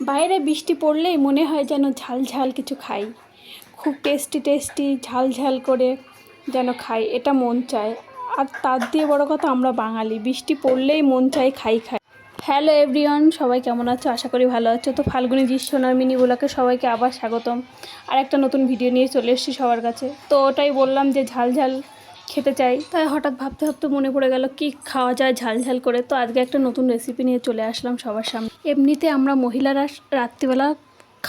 বাইরে বৃষ্টি পড়লেই মনে হয় যেন ঝাল ঝাল কিছু খাই। খুব টেস্টি টেস্টি ঝাল ঝাল করে যেন খাই, এটা মন চায়। আর তার দিয়ে বড় কথা, আমরা বাঙালি। বৃষ্টি পড়লেই মন চায় খাই খাই। হ্যালো এভরিওয়ান সবাই কেমন আছো? আশা করি ভালো আছো। তো ফাল্গুনি দৃশ্যনার মিনি বলাকে সবাইকে আবার স্বাগতম। আর একটা নতুন ভিডিও নিয়ে চলে এসেছি সবার কাছে। তো ওটাই বললাম যে ঝাল ঝাল খেতে চাই। তাই হঠাৎ ভাবতে ভাবতে মনে পড়ে গেল, কি খাওয়া যায় ঝাল ঝাল করে। তো আজকে একটা নতুন রেসিপি নিয়ে চলে আসলাম সবার সামনে। এমনিতে আমরা মহিলারা রাত্রিবেলা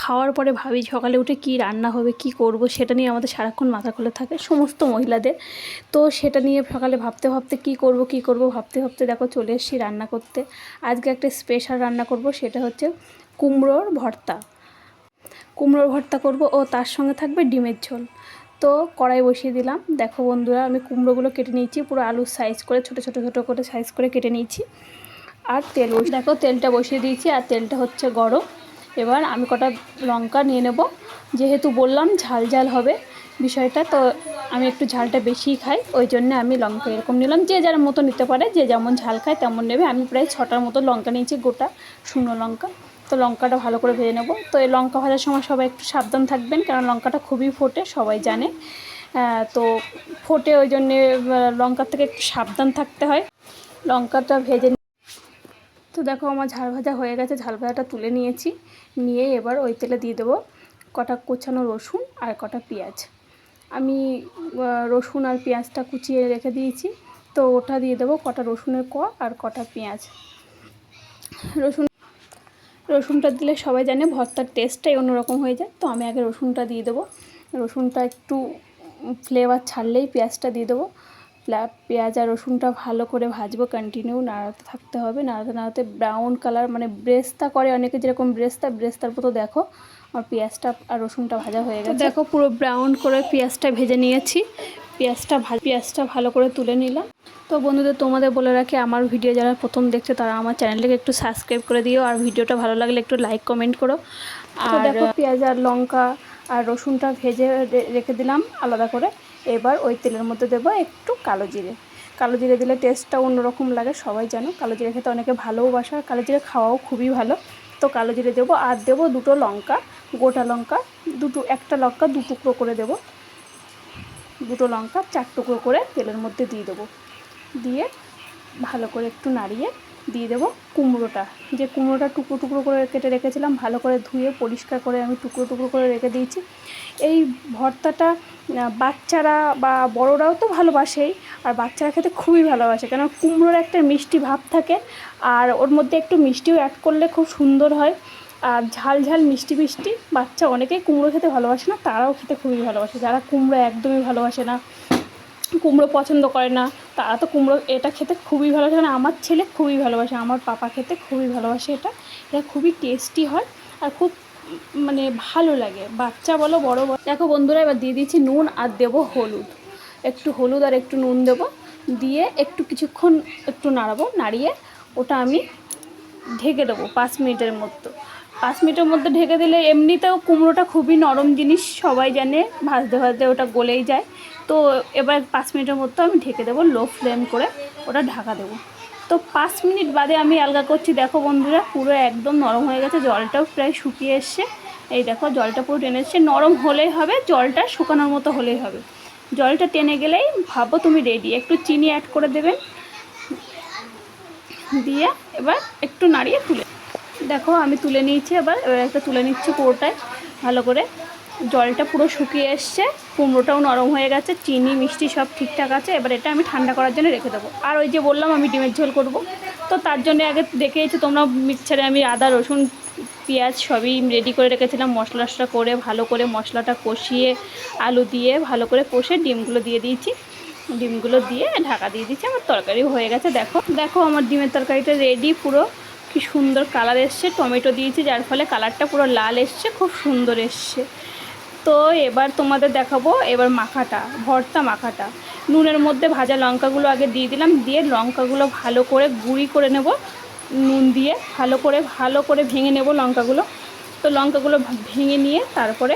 খাওয়ার পরে ভাবি সকালে উঠে কি রান্না হবে, কি করব, সেটা নিয়ে আমাদের সারাক্ষণ মাথা খুলে থাকে সমস্ত মহিলাদের। তো সেটা নিয়ে সকালে ভাবতে ভাবতে কি করব কি করব ভাবতে ভাবতে দেখো চলে এসেছি রান্না করতে। আজকে একটা স্পেশাল রান্না করব, সেটা হচ্ছে কুমড়োর ভর্তা। কুমড়োর ভর্তা করব ও তার সঙ্গে থাকবে ডিমের ঝোল। তো কড়াই বসিয়ে দিলাম। দেখো বন্ধুরা, আমি কুমড়োগুলো কেটে নিয়েছি, পুরো আলুর সাইজ করে, ছোটো ছোটো ছোটো করে সাইজ করে কেটে নিয়েছি। আর তেল দেখো তেলটা বসিয়ে দিয়েছি, আর তেলটা হচ্ছে গরম। এবার আমি কটা লঙ্কা নিয়ে নেব। যেহেতু বললাম ঝাল ঝাল হবে বিষয়টা, তো আমি একটু ঝালটা বেশিই খাই, ওই জন্য আমি লঙ্কা এরকম নিলাম। যে যার মতো নিতে পারে, যে যেমন ঝাল খায় তেমন নেবে। আমি প্রায় ছটার মতো লঙ্কা নিয়েছি, গোটা শুকনো লঙ্কা। তো লঙ্কাটা ভালো করে ভেজে নেব। তো এই লঙ্কা ভাজার সময় সবাই একটু সাবধান থাকবেন, কারণ লঙ্কাটা খুবই ফোটে, সবাই জানে। তো ফোটে ওই জন্যে লঙ্কার থেকে একটু সাবধান থাকতে হয়। লঙ্কাটা ভেজে তো দেখো আমার ঝাল ভাজা হয়ে গেছে, ঝাল ভাজাটা তুলে নিয়েছি। নিয়ে এবার ওই তেলে দিয়ে দেবো কটা কোচানো রসুন আর কটা পেঁয়াজ। আমি রসুন আর পেঁয়াজটা কুচিয়ে রেখে দিয়েছি। তো ওটা দিয়ে দেবো কটা রসুনের ক আর কটা পেঁয়াজ। রসুন রসুনটা দিলে সবাই জানে ভর্তার টেস্টটাই অন্যরকম হয়ে যায়। তো আমি আগে রসুনটা দিয়ে দেবো। রসুনটা একটু ফ্লেভার ছাড়লেই পেঁয়াজটা দিয়ে দেবো। পেঁয়াজ আর রসুনটা ভালো করে ভাজবো কন্টিনিউ নাড়াতে থাকতে হবে। নাড়াতে নাড়াতে ব্রাউন কালার মানে ব্রেস্তা করে অনেকে যেরকম ব্রেস্তা ব্রেস্তার মতো দেখো আর পেঁয়াজটা আর রসুনটা ভাজা হয়ে গেছে। দেখো পুরো ব্রাউন করে পেঁয়াজটা ভেজে নিয়েছি। পেঁয়াজটা ভালো পেঁয়াজটা ভালো করে তুলে নিলাম। তো বন্ধুদের তোমাদের বলে রাখি আমার ভিডিও যারা প্রথম দেখছে তারা আমার চ্যানেলটাকে একটু সাবস্ক্রাইব করে দিও আর ভিডিওটা ভালো লাগলে একটু লাইক কমেন্ট করো। আর দেখো পেঁয়াজ আর লঙ্কা আর রসুনটা ভেজে রেখে দিলাম আলাদা করে। এবার ওই তেলের মধ্যে দেবো একটু কালো জিরে। কালো জিরে দিলে টেস্টটা অন্যরকম লাগে সবাই জানো। কালো জিরে খেতে অনেকে ভালোও বাসে আর কালো জিরে খাওয়াও খুবই ভালো। তো কালো জিরে দেবো আর দেবো দুটো লঙ্কা গোটা লঙ্কা দুটো একটা লঙ্কা দু টুকরো করে দেবো। দুটো লঙ্কা চার টুকরো করে তেলের মধ্যে দিয়ে দেবো। দিয়ে ভালো করে একটু নাড়িয়ে দিয়ে দেবো কুমড়োটা। যে কুমড়োটা টুকরো টুকরো করে কেটে রেখেছিলাম, ভালো করে ধুয়ে পরিষ্কার করে আমি টুকরো টুকরো করে রেখে দিয়েছি। এই ভর্তাটা বাচ্চারা বা বড়রাও তো ভালোবাসেই, আর বাচ্চারা খেতে খুবই ভালোবাসে। কেন কুমড়োর একটা মিষ্টি ভাব থাকে, আর ওর মধ্যে একটু মিষ্টিও অ্যাড করলে খুব সুন্দর হয়। আর ঝাল ঝাল মিষ্টি মিষ্টি। বাচ্চা অনেকেই কুমড়ো খেতে ভালোবাসে না, তারাও খেতে খুবই ভালোবাসে। যারা কুমড়ো একদমই ভালোবাসে না, কুমড়ো পছন্দ করে না, তারা তো কুমড়ো এটা খেতে খুবই ভালোবাসে মানে আমার ছেলে খুবই ভালোবাসে, আমার পাপা খেতে খুবই ভালোবাসে এটা। এটা খুবই টেস্টি হয় আর খুব মানে ভালো লাগে। বাচ্চা বলো, বড় বলো। দেখো বন্ধুরা, এবার দিয়ে দিয়েছি নুন আর দেবো হলুদ। একটু হলুদ আর একটু নুন দেবো। দিয়ে একটু কিছুক্ষণ একটু নাড়াবো, নাড়িয়ে ওটা আমি ঢেকে দেবো পাঁচ মিনিটের মতো। পাঁচ মিনিটের মধ্যে ঢেকে দিলে এমনিতেও কুমড়োটা খুবই নরম জিনিস, সবাই জানে, ভাজতে ভাজতে ওটা গলেই যায়। তো এবার পাঁচ মিনিটের মধ্যে আমি ঢেকে দেবো লো ফ্লেম করে, ওটা ঢাকা দেবো। তো পাঁচ মিনিট বাদে আমি আলগা করছি, দেখো বন্ধুরা, পুরো একদম নরম হয়ে গেছে, জলটাও প্রায় শুকিয়ে এসছে। এই দেখো, জলটা পুরো টেনে এসছে, নরম হলেই হবে, জলটা শুকানোর মতো হলেই হবে। জলটা টেনে গেলেই ভাবো তুমি রেডি একটু চিনি অ্যাড করে দেবেন। দিয়ে এবার একটু নাড়িয়ে তুলে দেখো, আমি তুলে নিয়েছি এবার। এবার একটা তুলে নিচ্ছি পুরোটাই। ভালো করে। জলটা পুরো শুকিয়ে এসছে। কুমড়োটাও নরম হয়ে গেছে। চিনি, মিষ্টি সব ঠিকঠাক আছে। এবার এটা আমি ঠান্ডা করার জন্য রেখে দেবো। আর ওই যে বললাম, আমি ডিমের ঝোল করব। তো তার জন্য আগে দেখেছি তোমরা মিক্সারে আমি আদা, রসুন, পেঁয়াজ সবই রেডি করে রেখেছিলাম। মশলা টশলা করে, ভালো করে মশলাটা কষিয়ে আলু দিয়ে ভালো করে কষে ডিমগুলো দিয়ে দিয়েছি। ডিমগুলো দিয়ে ঢাকা দিয়ে দিচ্ছি আমার তরকারি হয়ে গেছে। দেখো দেখো আমার ডিমের তরকারিটা রেডি পুরো। কি সুন্দর কালার এসছে। টমেটো দিয়েছি, যার ফলে কালারটা পুরো লাল এসছে, খুব সুন্দর এসছে। তো এবার তোমাদের দেখাবো, এবার মাখাটা, ভর্তা মাখাটা। নুনের মধ্যে ভাজা লঙ্কাগুলো আগে দিয়ে দিলাম, দিয়ে লঙ্কাগুলো ভালো করে গুঁড়ি করে নেব, নুন দিয়ে ভালো করে ভালো করে ভেঙে নেব লঙ্কাগুলো। তো লঙ্কাগুলো ভেঙে নিয়ে তারপরে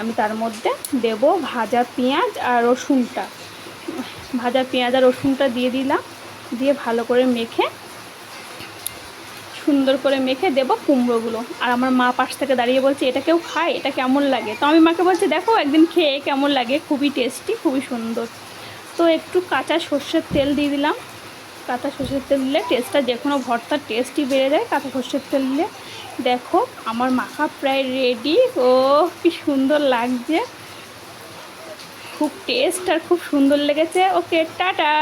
আমি তার মধ্যে দেব ভাজা পেঁয়াজ আর রসুনটা। ভাজা পেঁয়াজ আর রসুনটা দিয়ে দিলাম, দিয়ে ভালো করে মেখে সুন্দর করে মেখে দেবো কুমড়োগুলো। আর আমার মা পাশ থেকে দাঁড়িয়ে বলছে, এটা কেউ খায়? এটা কেমন লাগে? তো আমি মাকে বলছি, দেখো, একদিন খেয়ে কেমন লাগে? খুবই টেস্টি, খুবই সুন্দর। তো একটু কাঁচা সর্ষের তেল দিয়ে দিলাম। কাঁচা সর্ষের তেল দিলে টেস্টটা যে কোনো ভর্তার টেস্টই বেড়ে যায় কাঁচা সর্ষের তেল দিলে। দেখো, আমার মাখা প্রায় রেডি ও কি সুন্দর লাগছে। খুব টেস্ট আর খুব সুন্দর লেগেছে। Okay, tata!